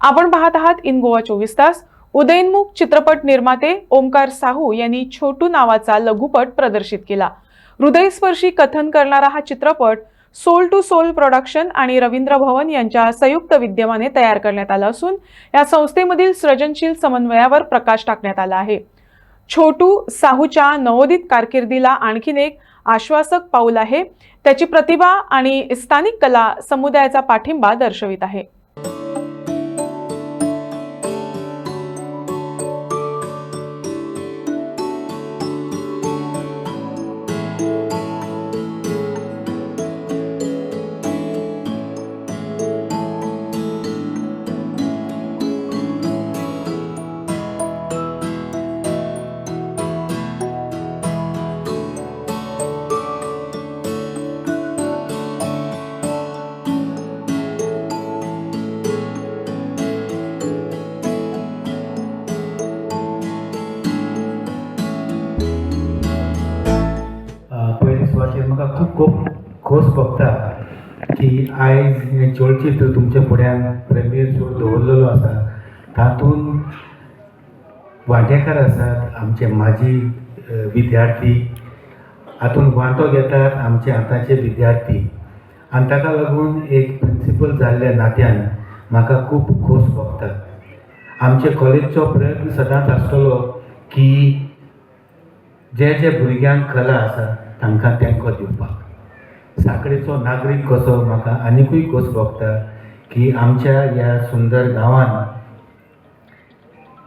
आपण पाहत आहात इन गोवा चोवीस तास. उदयनमुख चित्रपट निर्माते ओमकार साहू यांनी छोटू नावाचा लघुपट प्रदर्शित केला. हृदयस्पर्शी कथन करणारा हा चित्रपट सोल टू सोल प्रोडक्शन आणि रवींद्र भवन यांच्या संयुक्त विद्यमाने तयार करण्यात आला असून या संस्थेमधील सृजनशील समन्वयावर प्रकाश टाकण्यात आला आहे. छोटू साहूच्या नवोदित कारकिर्दीला आणखीन एक आश्वासक पाऊल आहे. त्याची प्रतिभा आणि स्थानिक कला समुदायाचा पाठिंबा दर्शवित आहे. सुवातेर म्हाका खूब खोस भोगता की आयज हें चलचित्र तुमच्या फुड्यान प्रेमियर शो दवरलेलो आसा तातूंत वांटेकार आसात आमचे माजी विद्यार्थी. हातूंत वांटो घेतात आमचे आतांचे विद्यार्थी. आनी ताका लागून एक प्रिंसिपल जाल्ल्या नात्यान म्हाका खूब खोस भोगता आमचे कॉलेजचो प्रयत्न सदांच आसतलो की जे जे भुरग्यांक कला आसा तांकां तेंको दिवपाक. साखळेचो नागरीक कसो म्हाका आनिकूय खोस भोगता की आमच्या ह्या सुंदर गांवांत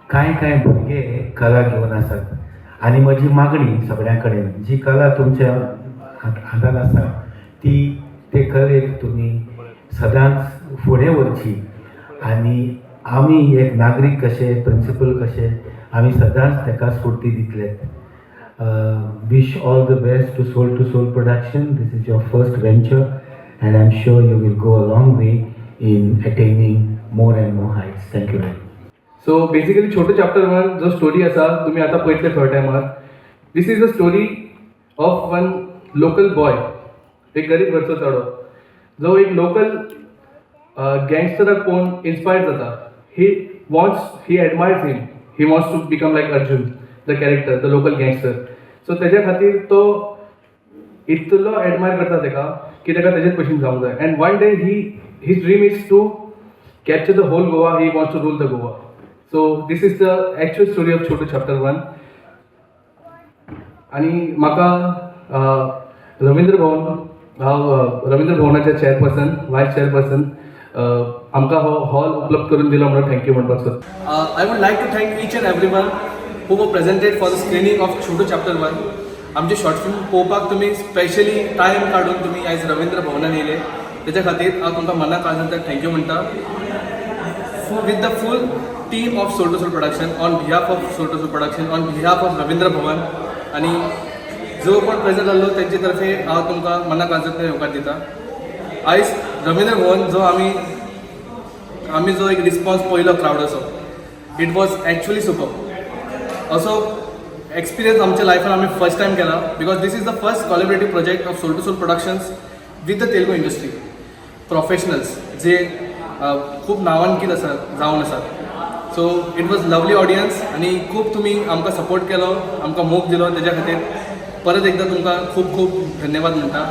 कांय कांय भुरगे कला घेवन आसात. आनी म्हजी मागणी सगळ्यां कडेन जी कला तुमच्या हातान आसा ती ते कलेक तुमी सदांच फुडें व्हरची. आनी आमी एक नागरीक कशे प्रिंसिपल कशे आमी सदांच ताका स्फूर्ती दितले uh, wish all the best to Soul to Soul Production. This is your first venture, and I'm sure you will go a long way in attaining more and more heights. Thank you very much. So basically छोटो chapter one जो story आसा तुमी आतां पळयतले थोड्या टायमार this is the story of one local boy एक गरीब घरचो चेडो जो एक लोकल गँगस्टराक पळोवन इन्स्पायर्ड जाता he wants he admires him he wants to become like Arjun the character the local gangster So तेज्या खातीर तो इतलो एडमायर करता ताका की ताका तेजेच भशेन जावंक जाय. And one day he his dream is to capture the whole Goa he wants to rule the Goa so this is the actual story of Chotu chapter 1. आणि म्हाका रविंद्र रवींद्र भवन हांव रविंद्र रवींद्र भवनाचे चेअरपर्सन वायस चेअरपर्सन आमकां हो हॉल उपलब्ध करून दिलो म्हणून थँक्यू म्हणपाक सोदता I would like to thank each and every one who were presented for the screening of Chotu Chapter 1. आमचे शॉर्ट फिल्म पळोवपाक तुमी स्पेशली टायम काडून तुमी आयज रवींद्र भवनान येयले त्याच्या खातीर हांव तुमकां मना काळजांतल्यान थँक्यू म्हणटा with the full team of soul to soul production on behalf of soul to soul production on behalf of Ravindra Bhavan आनी जो कोण प्रेझेंट जाल्लो त्यांचे तर्फे हांव तुमकां मना काळजांतल्यान येवकार दिता. आयज रवींद्र भवन जो आमी आमी जो एक रिस्पॉन्स पयलो क्रावडाचो इट वॉज ॲक्च्युली सुपर असो एक्सपिरियन्स आमच्या लायफान आमी फर्स्ट टायम केला. Because this is the first collaborative project of soul to soul productions with the Telugu industry professionals जे खूप नावांकीत आसात जावन आसात so it was lovely audience आनी खूब तुमी आमकां सपोर्ट केलो आमकां मोग दिलो तेज्या खातीर. परत एकदां तुमकां खूब खूब धन्यवाद म्हणटा